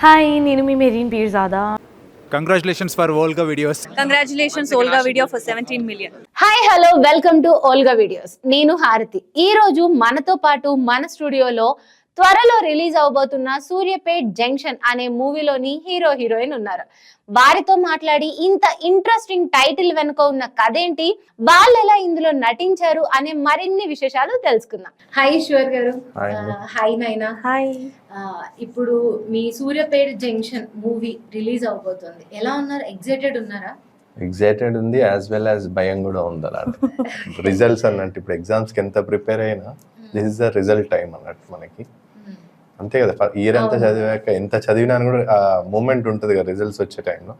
Hi నేను మీ Mehreen Pirzada. Congratulations for world videos congratulations Olga video for seventeen million hi hello welcome to Olga videos నేను హారతి. ఈ రోజు మనతో పాటు మన స్టూడియోలో త్వరలో రిలీజ్ అవబోతున్న సూర్యపేట్ జంక్షన్ అనే మూవీలోని హీరో హీరోయిన్ ఉన్నారు. వారితో మాట్లాడి ఇంత ఇంట్రెస్టింగ్ టైటిల్ వెనుక ఉన్న కథ ఏంటి వాళ్ళు ఎలా ఇందులో నటించారు అనే మరిన్ని విశేషాలు తెలుసుకుందాం. హాయ్ ఈశ్వర్ గారు. హాయ్ నైనా హాయ్ ఇప్పుడు మీ సూర్యపేట్ జంక్షన్ మూవీ రిలీజ్ అవబోతుంది. ఎలా ఉన్నారు? ఎగ్జైటెడ్ ఉన్నారా? ఎగ్జైటెడ్ ఉంది యాజ్ వెల్ యాజ్ భయం కూడా ఉంది అలాంటి రిజల్ట్స్ అన్నట్టు. ఇప్పుడు ఎగ్జామ్స్కి ఎంత ప్రిపేర్ అయినా this is the result time అన్నట్టు మనకి. అంతే కదా ఇయర్ అంతా. చదివాక ఎంత చదివినా కూడా ఆ మూమెంట్ ఉంటుంది కదా రిజల్ట్స్ వచ్చే టైంలో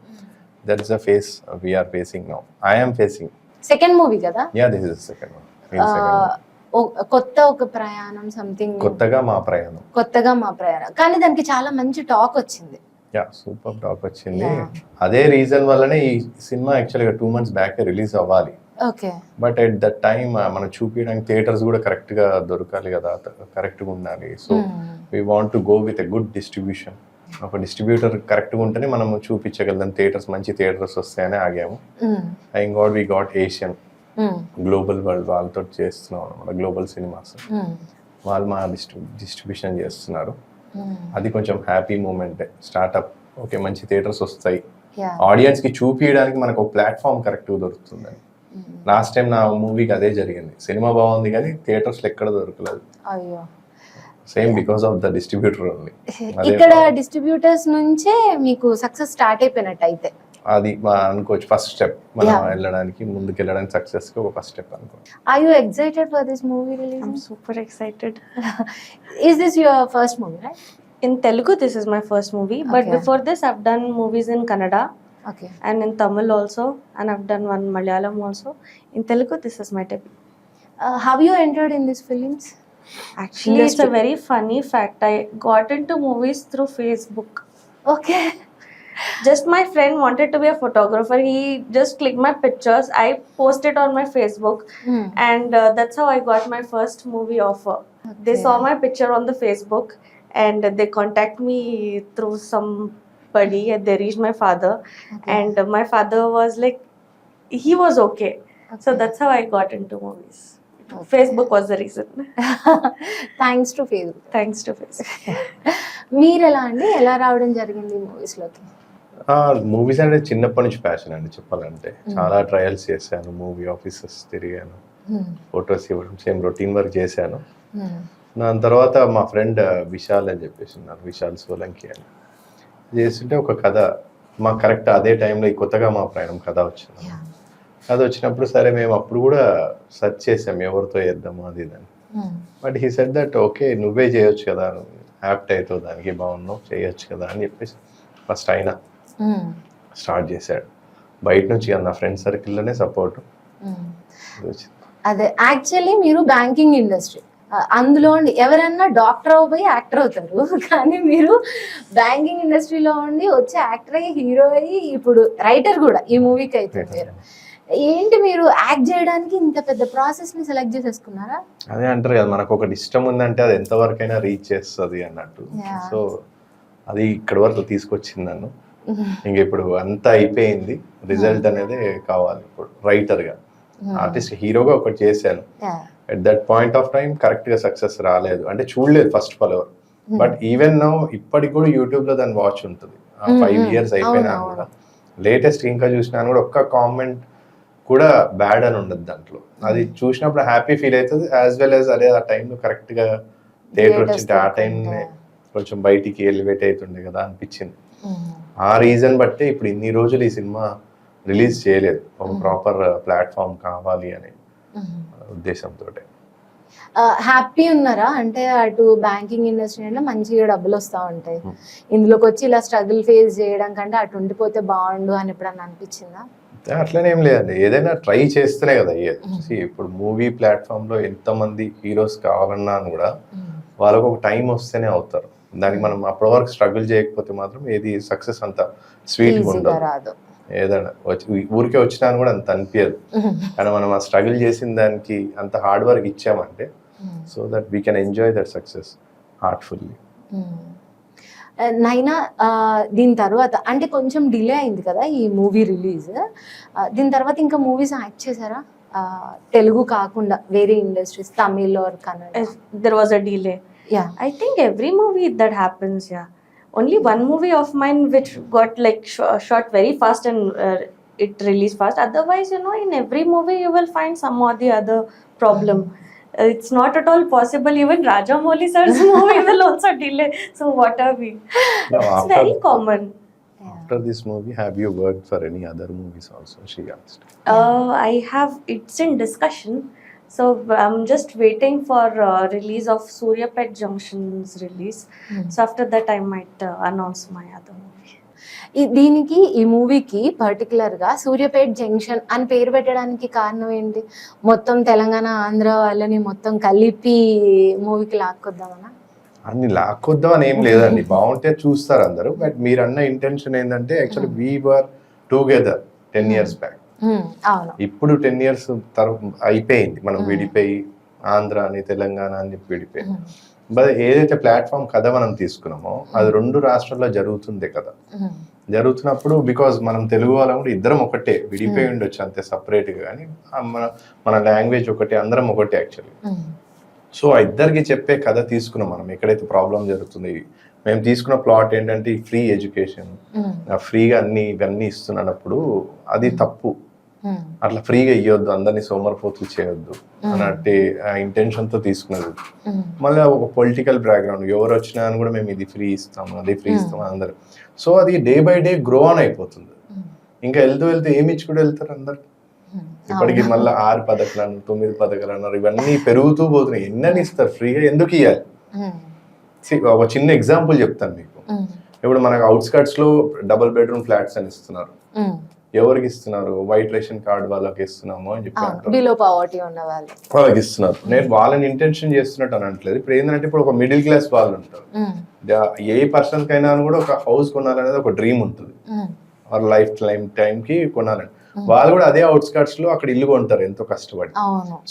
that is the phase we're facing now I'm facing second movie కదా? యా దిస్ ఇస్ సెకండ్ ఓ- కొత్త ఒక ప్రయాణం సంథింగ్ కొత్తగా మా ప్రయాణం. కొత్తగా మా ప్రయాణం. కానీ దానికి చాలా మంచి టాక్ వచ్చింది. యా సూపర్ టాక్ వచ్చింది. అదే రీజన్ వల్లనే ఈ సినిమా యాక్చువల్గా టూ మంత్స్ బ్యాక్ రిలీజ్ అవ్వాలి. బట్ ఎట్ దట్ టైమ్ మనం చూపించడానికి థియేటర్స్ కూడా కరెక్ట్గా దొరకాలి కదా కరెక్ట్గా ఉండాలి. So we want to go with a good distribution ఒక డిస్ట్రిబ్యూటర్ కరెక్ట్గా ఉంటేనే మనం చూపించగలం థియేటర్స్ మంచి థియేటర్స్ వస్తాయని ఆగాము. I got we got Asian global world వాళ్ళతో చేస్తున్నాం అనమాట గ్లోబల్ సినిమాస్ వాళ్ళు మా డిస్ట్రి డిస్ట్రిబ్యూషన్ చేస్తున్నారు. అది కొంచెం హ్యాపీ మూమెంట్ స్టార్ట్అప్ ఓకే మంచి థియేటర్స్ వస్తాయి. ఆడియన్స్కి చూపించడానికి మనకు ఒక ప్లాట్ఫామ్ కరెక్ట్ చూస్తుందని లాస్ట్ టైం నా మూవీకి అదే జరిగింది. సినిమా బాగుంది కానీ థియేటర్స్ ఎక్కడ దొరకలేదు. అయ్యో. Same because of the distributor only ఇక్కడ డిస్ట్రిబ్యూటర్స్ నుంచే మీకు సక్సెస్ స్టార్ట్ అయిపోయినట్టు అయితే అది మా అనుకోవచ్చు ఫస్ట్ స్టెప్ మనం. వెళ్ళడానికి ముందుకు వెళ్ళడానికి సక్సెస్కి ఒక ఫస్ట్ స్టెప్ అనుకోవచ్చు are you excited for this movie release super excited is this your first movie right in Telugu this is my first movie but. Before this I've done movies in Kannada Okay. And in Tamil also, and I've done one Malayalam also. In Telugu, this is my debut. Uh, have you entered in these films? Actually, it's a very funny fact. I got into movies through Facebook. Okay. just my friend wanted to be a photographer. He just clicked my pictures. I posted on my Facebook, mm. and uh, that's how I got my first movie offer. Okay. They saw my picture on the Facebook, and they contact me through some somebody. And they reached my father, and uh, my father was like, he was okay. So that's how I got into movies. Facebook was the reason. Thanks to Facebook Thanks to Facebook. మీరు ఎలా అండి? ఎలా రావడం జరిగింది మూవీస్లోకి? Movies అంటే చిన్నప్పటి నుంచి passion అండి చెప్పాలంటే. చాలా ట్రయల్స్ చేశాను మూవీ ఆఫీసెస్ తిరిగాను ఫొటోస్ ఇవ్వడం సేమ్ రొటీన్ వర్క్ చేశాను. దాని తర్వాత మా ఫ్రెండ్ విశాల్ అని చెప్పేసి ఉన్నారు విశాల్ సోలంకి అని. చేస్తుంటే ఒక కథ. మా కరెక్ట్ అదే టైంలో ఈ కొత్తగా మా ప్రయాణం కథ వచ్చింది. కథ వచ్చినప్పుడు సరే మేము అప్పుడు కూడా సెర్చ్ చేసాం ఎవరితో చేద్దాము అది ఇది అని. But he said that okay నువ్వే చేయొచ్చు కదా యాప్ట్ అవుతావు దానికి బాగున్నావు చేయొచ్చు కదా అని చెప్పేసి ఫస్ట్ అయినా స్టార్ట్ చేశాడు. బయట నుంచి నా ఫ్రెండ్ సర్కిల్లోనే సపోర్ట్. అదే యాక్చువల్లీ మీరు బ్యాంకింగ్ ఇండస్ట్రీ. అందులో ఉండి ఎవరన్నా డాక్టర్ అవ్వబోయి యాక్టర్ అవుతారు. కానీ మీరు బ్యాంకింగ్ ఇండస్ట్రీలో ఉండి వచ్చి యాక్టర్ అయ్యి హీరో అయ్యి ఇప్పుడు రైటర్ కూడా ఈ మూవీకి అయితే మీరు. ఏంటి మీరు యాక్ట్ చేయడానికి ఇంత పెద్ద ప్రాసెస్ని సెలెక్ట్ చేసేసుకున్నారా? అదే అంటారు కదా మనకు ఒకటి ఇష్టం ఉందంటే అది ఎంతవరకైనా రీచ్ చేస్తుంది అన్నట్టు. సో అది ఇక్కడి వరకు తీసుకొచ్చింది నన్ను. ఇంక ఇప్పుడు అంతా అయిపోయింది. రిజల్ట్ అనేది కావాలి ఇప్పుడు రైటర్గా. ఆర్టిస్ట్ హీరోగా ఒకటి చేశాను. At that point of time కరెక్ట్గా సక్సెస్ రాలేదు అంటే చూడలేదు ఫస్ట్ ఆఫ్ ఆల్ ఎవరు బట్ ఈవెన్ నౌ ఇప్పటికి కూడా యూట్యూబ్లో దాని వాచ్ ఉంటుంది ఫైవ్. ఇయర్స్ అయిపోయినా అవును, కూడా లేటెస్ట్ ఇంకా చూసినా కూడా ఒక్క కామెంట్ కూడా బ్యాడ్ అని ఉండదు దాంట్లో అది చూసినప్పుడు హ్యాపీ ఫీల్ అవుతుంది యాజ్ వెల్ యాజ్ అదే ఆ టైంలో కరెక్ట్గా థియేటర్ వచ్చింటే ఆ టైం. కొంచెం బయటికి ఎలివేట్ అవుతుండే కదా అనిపించింది. ఆ రీజన్ బట్టి ఇప్పుడు ఇన్ని రోజులు ఈ సినిమా రిలీజ్ చేయలేదు ఒక. ప్రాపర్ ప్లాట్ఫామ్ కావాలి అనే. ఉద్దేశంతో హ్యాపీ ఉన్నారా? అంటే అటు బ్యాంకింగ్ ఇండస్ట్రీ అంటే మంచిగా డబ్బులు వస్తూ ఉంటాయి. Hmm. ఇందులోకి వచ్చి ఇలా స్ట్రగుల్ ఫేస్ చేయడం కంటే అటు ఉండిపోతే బాగుండు అని ఎప్పుడన్నా అనిపించిందా? అట్లనే లేదండి. ఏదైనా ట్రై చేస్తేనే కదా. See, ఇప్పుడు మూవీ ప్లాట్ఫామ్లో ఎంతమంది హీరోస్ కావాలన్నా కూడా వాళ్ళకు ఒక టైం వస్తేనే అవుతారు. దానికి మనం అప్పటి వరకు స్ట్రగుల్ చేయకపోతే మాత్రం ఏది సక్సెస్ అంత స్వీట్ ఈజీగా ఉండదు. రాదు. ఏదైనా వచ్చి ఊరికే వచ్చినా కూడా అంత అనిపించదు కానీ మనం ఆ స్ట్రగుల్ చేసిన దానికి అంత హార్డ్ వర్క్ ఇచ్చామంటే so that we can enjoy that success heartfully. Naina ఆ, దీని తర్వాత అంటే కొంచెం డిలే అయింది కదా ఈ మూవీ రిలీజ్. దీని తర్వాత ఇంకా మూవీస్ యాక్ట్ చేశారా? తెలుగు కాకుండా వేరే industries Tamil or Kannada. There was a delay. Yeah I think every movie that happens, yeah. Only one movie of mine which got like sh- shot very fast and uh, it released fast. Otherwise, you know, in every movie you will find some or the other problem. Uh, it's not at all possible. Even Rajamouli sir's movie will also delay. So what are we? It's after- very common. After this movie, have you worked for any other movies also? She asked. Uh, I have it's in discussion. So I'm just waiting for uh, release of Surya Pet Junction's release. So after that, I might uh, announce my other movie. ఈ- దీనికి ఈ మూవీకి పర్టికులర్గా Suryapet junction అని పేరు పెట్టడానికి కారణం ఏంటి? మొత్తం తెలంగాణ ఆంధ్ర వాళ్ళని మొత్తం కలిపి మూవీకి లాక్కొద్దామనా? అన్ని లాక్కొద్దాం అని ఏం లేదండి. బాగుంటే చూస్తారు అందరూ. బట్ మీరు అన్న ఇంటెన్షన్ ఏంటంటే actually we were together ten years back ఇప్పుడు టెన్ ఇయర్స్ తర్వాత అయిపోయింది. మనం. విడిపోయి ఆంధ్ర అని తెలంగాణ అని చెప్పి విడిపోయి. Hmm, బట్ ఏదైతే ప్లాట్ఫామ్ కథ మనం తీసుకున్నామో అది రెండు రాష్ట్రాల్లో జరుగుతుంది కదా జరుగుతున్నప్పుడు బికాజ్ మనం తెలుగు వాళ్ళం కూడా ఇద్దరం ఒకటే. విడిపోయి. ఉండొచ్చు అంతే separate గా కానీ మన మన లాంగ్వేజ్ ఒకటే అందరం ఒకటే యాక్చువల్లీ సో ఆ ఇద్దరికి చెప్పే కథ తీసుకున్నాం మనం. ఎక్కడైతే ప్రాబ్లం జరుగుతుంది మేము తీసుకున్న ప్లాట్ ఏంటంటే ఫ్రీ ఎడ్యుకేషన్ ఫ్రీగా అన్ని ఇవన్నీ ఇస్తున్నప్పుడు అది తప్పు. అట్లా ఫ్రీగా ఇవ్వద్దు అందరినీ సోమరిపోతులు చేయొద్దు అన్నట్టు ఆ intention తో తీసుకున్నది. hmm, మళ్ళీ ఒక పొలిటికల్ బ్యాక్గ్రౌండ్ ఎవరు వచ్చినా అని కూడా మేము ఇది ఫ్రీ ఇస్తాము అది ఫ్రీ Hmm. ఇస్తాము అందరు. సో అది day by day grow on అయిపోతుంది. Hmm, ఇంకా వెళ్తూ వెళ్తూ ఏమి ఇచ్చి కూడా వెళ్తారు అందరు? Hmm. ఇప్పటికి. మళ్ళీ ఆరు పథకాలు అన్నారు తొమ్మిది పథకాలు అన్నారు. ఇవన్నీ పెరుగుతూ పోతున్నాయి. ఎన్నని ఇస్తారు? ఫ్రీగా ఎందుకు ఇవ్వాలి Hmm, ఒక చిన్న ఎగ్జాంపుల్ చెప్తాను మీకు. Hmm, ఇప్పుడు మనకు అవుట్స్కట్స్లో డబుల్ బెడ్రూమ్ ఫ్లాట్స్ అని ఇస్తున్నారు. Hmm. ఎవరికి ఇస్తున్నారు? వైట్ రేషన్ కార్డ్ వాళ్ళకి ఇస్తున్నాము అని చెప్పి అవును అంటారు బిలో పావర్టీ ఉన్న వాళ్ళు. వాళ్ళకి ఇస్తున్నారు. నేను వాళ్ళని ఇంటెన్షన్ చేస్తున్నట్టు అని అంటలేదు ఇప్పుడు ఏంటంటే ఇప్పుడు ఒక మిడిల్ క్లాస్ వాళ్ళు ఉంటారు. ఏ పర్సన్ కైనా కూడా ఒక హౌస్ కొనాలనేది ఒక డ్రీమ్ ఉంటుంది. వాళ్ళ లైఫ్ టైం టైం కి కొనాలని. వాళ్ళు కూడా అదే అవుట్స్కట్స్లో అక్కడ ఇల్లు కొంటారు ఎంతో కష్టపడి.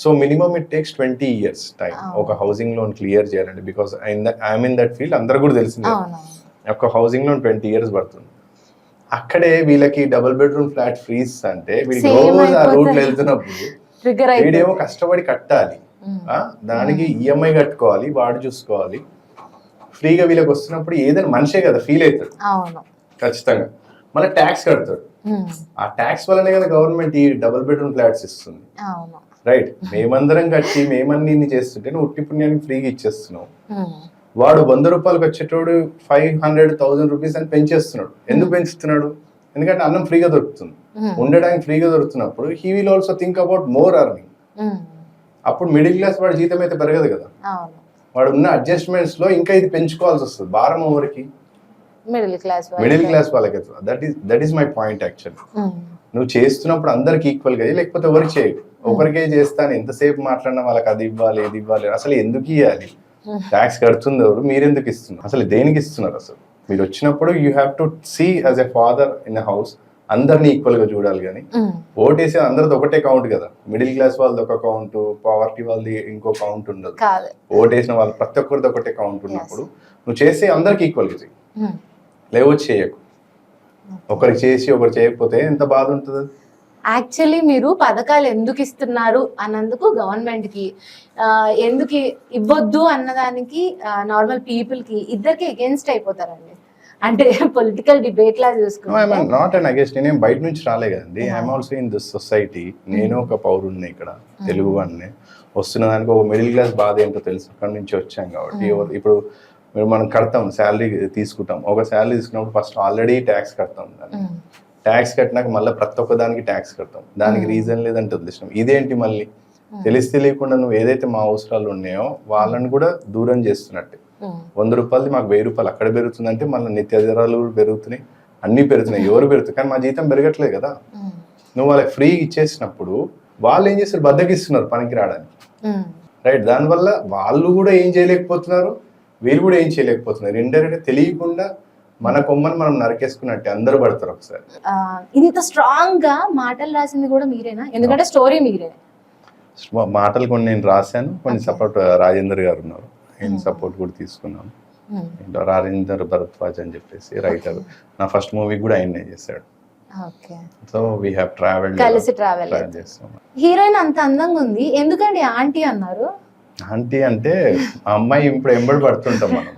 So minimum it takes twenty years time. ఒక హౌసింగ్ లోన్ క్లియర్ చేయాలండి because I'm in that field అందరు కూడా తెలిసిందే. ఒక హౌసింగ్ లోన్ ట్వంటీ ఇయర్స్ పడుతుంది. అక్కడే వీళ్ళకి డబుల్ బెడ్రూమ్ ఫ్లాట్ ఫ్రీస్ అంటే వీడికి రోజు ఆ వెళ్తున్నప్పుడు వీడేమో కష్టపడి కట్టాలి? దానికి ఈఎంఐ కట్టుకోవాలి వాడు చూసుకోవాలి. ఫ్రీగా వీళ్ళకి వస్తున్నప్పుడు ఏదైనా మనిషే కదా ఫీల్ అవుతాడు. ఖచ్చితంగా. మళ్ళీ ట్యాక్స్ కడతాడు. ఆ ట్యాక్స్ వల్లనే కదా గవర్నమెంట్ ఈ డబుల్ బెడ్రూమ్ ఫ్లాట్స్ ఇస్తుంది. రైట్ మేమందరం కట్టి మేమన్నీ చేస్తుంటే నువ్వు ఉట్టి పుణ్యానికి ఫ్రీగా ఇచ్చేస్తున్నావు. వాడు వంద రూపాయలకు వచ్చేటోడు ఫైవ్ హండ్రెడ్ థౌసండ్ రూపీస్ అని పెంచేస్తున్నాడు. ఎందుకు పెంచుతున్నాడు? ఎందుకంటే అన్నం ఫ్రీగా దొరుకుతుంది. Hmm, ఉండడానికి ఫ్రీగా దొరుకుతున్నప్పుడు he will also think about more earning hmm. అప్పుడు మిడిల్ క్లాస్ వాడి జీతం అయితే పెరగదు కదా. వాడు ఉన్న అడ్జస్ట్మెంట్స్లో ఇంకా ఇది పెంచుకోవాల్సి వస్తుంది. భారం ఎవరికి? మిడిల్ క్లాస్ మిడిల్ క్లాస్ వాళ్ళకి. That is that is my point actual నువ్వు చేస్తున్నప్పుడు అందరికి ఈక్వల్గా లేకపోతే ఎవరికి చేయకు? ఒకరికే చేస్తాను ఎంతసేపు మాట్లాడినా వాళ్ళకి అది ఇవ్వాలి ఇది ఇవ్వాలి. అసలు ఎందుకు ఇవ్వాలి ట్యాక్స్ కడుతుంది ఎవరు? మీరెందుకు ఇస్తున్నారు? అసలు దేనికి ఇస్తున్నారు అసలు? మీరు వచ్చినప్పుడు you have to see as a father in house అందరినీ ఈక్వల్గా చూడాలి కానీ ఓటేసి అందరిది ఒకటే కౌంట్ కదా. మిడిల్ క్లాస్ వాళ్ళది ఒక కౌంట్ పవర్టీ వాళ్ళది ఇంకో కౌంట్ ఉండదు. ఓటేసిన వాళ్ళు ప్రతి ఒక్కరిది ఒకటే కౌంట్ ఉన్నప్పుడు నువ్వు చేసి అందరికి ఈక్వల్గా చెయ్యి. Hmm. లేవో చేయకు. ఒకరికి చేసి ఒకరు చేయకపోతే ఎంత బాధ ఉంటుంది? యాక్చువల్లీ మీరు పథకాలు ఎందుకు ఇస్తున్నారు అన్నందుకు గవర్నమెంట్కి ఆ, ఎందుకు ఇవ్వద్దు అన్నదానికి నార్మల్ పీపుల్కి ఇద్దరికి అగేన్స్ట్ అయిపోతారండి. అంటే పొలిటికల్ డిబేట్ లా చూసుకుంటే. నాట్ అండ్ నేనేం బయట నుంచి రాలే కదండి. I'm also in this society నేను ఒక పౌరుణ్ణి ఇక్కడ తెలుగు వాడిని వస్తున్న దానికి ఒక మిడిల్ క్లాస్ బాధ ఏంటో తెలుసు. అక్కడి నుంచి వచ్చాం కాబట్టి Mm. ఎవరు- ఇప్పుడు మనం కడతాం శాలరీ తీసుకుంటాం. ఒక శాలరీ తీసుకున్నప్పుడు ఫస్ట్ ఆల్రెడీ ట్యాక్స్ కడతాం ఉమ్, ట్యాక్స్ కట్టినాక మళ్ళీ ప్రతి ఒక్క దానికి ట్యాక్స్ కడతాం. దానికి. రీజన్ లేదంటే వదిలేసినాం. ఇదేంటి మళ్ళీ? తెలిసి తెలియకుండా నువ్వు ఏదైతే మా అవసరాలు ఉన్నాయో వాళ్ళని కూడా దూరం చేస్తున్నట్టు. వంద రూపాయలది మాకు వెయ్యి రూపాయలు అక్కడ పెరుగుతుందంటే మళ్ళీ నిత్యాధారాలు పెరుగుతున్నాయి అన్ని పెరుగుతున్నాయి ఎవరు పెరుగుతాయి కానీ మా జీతం పెరగట్లేదు కదా. నువ్వు వాళ్ళకి ఫ్రీ ఇచ్చేసినప్పుడు వాళ్ళు ఏం చేస్తారు? బద్దకిస్తున్నారు పనికి రావడానికి. రైట్ దానివల్ల వాళ్ళు కూడా ఏం చేయలేకపోతున్నారు? వీళ్ళు కూడా ఏం చేయలేకపోతున్నారు? ఇండైరెక్ట్ తెలియకుండా మన కొమ్మని మనం నరికేసుకున్నట్టే అందరూ పడతారు ఒకసారి. ఇంత స్ట్రాంగ్గా మాటలు రాసింది కూడా మీరేనా? ఎందుకంటే స్టోరీ మీరే. మాటలు కొన్ని నేను రాశాను కొన్ని. సపోర్ట్ రాజేందర్ గారు ఉన్నారు. ఆయన. సపోర్ట్ కూడా తీసుకున్నాను. రాజేందర్ భరద్వాజ్ అని చెప్పేసి రైటర్. నా ఫస్ట్ మూవీ కూడా ఆయన్నే చేశాడు. Okay. So we have travel కలిసి ట్రావెల్ హీరోయిన్ అంత అందంగా ఉంది. ఎందుకండి ఆంటీ అన్నారు? ఆంటీ అంటే అమ్మాయి ఇప్పుడు ఎంబడి పడుతుంటాం మనం.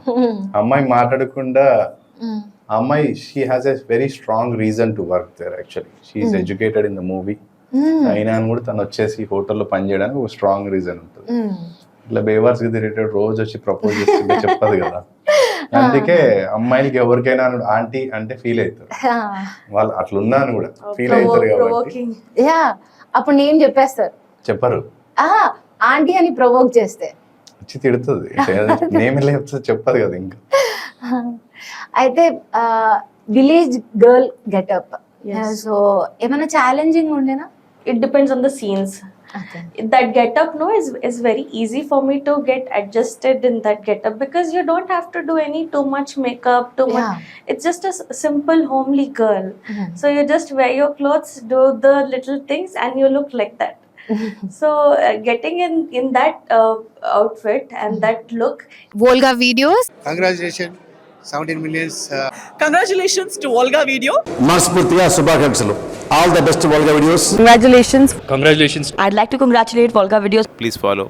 అమ్మాయి మాట్లాడకుండా ఆ అమ్మాయి she has a very strong reason to work there actually she is educated in the movie అయినా కూడా తను వచ్చేసి హోటల్లో పనిచేయడానికి ఒక స్ట్రాంగ్ రీజన్ ఉంటుంది. ఇట్లా బేవర్స్ తిరిగేటప్పుడు రోజు వచ్చి ప్రపోజ్ చేస్తుంటే చెప్పదు కదా. అందుకే అమ్మాయిలకి ఎవరికైనా ఆంటీ అంటే ఫీల్ అవుతారు. వాళ్ళు అట్లా ఉన్నాను కూడా ఫీల్ అవుతారు కాబట్టి. provoking. యా అప్పుడు నేను చెప్పేస్తారు. చెప్పరు. ఆ ఆంటీ అని ప్రొవోక్ చేస్తే. వచ్చి తిడుతుంది. నేమే లేకపోతే చెప్పదు కదా ఇంకా. అయితే village girl getup Yes. So ఏమైనా ఛాలెంజింగ్ ఉండేనా It depends on the scenes. That get up no is is very easy for me to get adjusted in that get up because you don't have to do any too much makeup, too Yeah. much. It's just a s- simple homely girl. So you just wear your clothes, do the little things, and you look like that. so uh, getting in in that uh, outfit and that look Volga videos. Congratulations, 17 millions. Uh, Congratulations to Volga Video. మనస్ఫూర్తిగా శుభాకాంక్షలు all the best Volga videos Congratulations. I'd like to congratulate Volga Videos. Please follow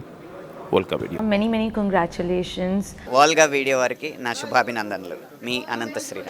Volca Video. Many, many congratulations. Volga video వారికి నా శుభాభినందనలు మీ అనంత శ్రీరామ్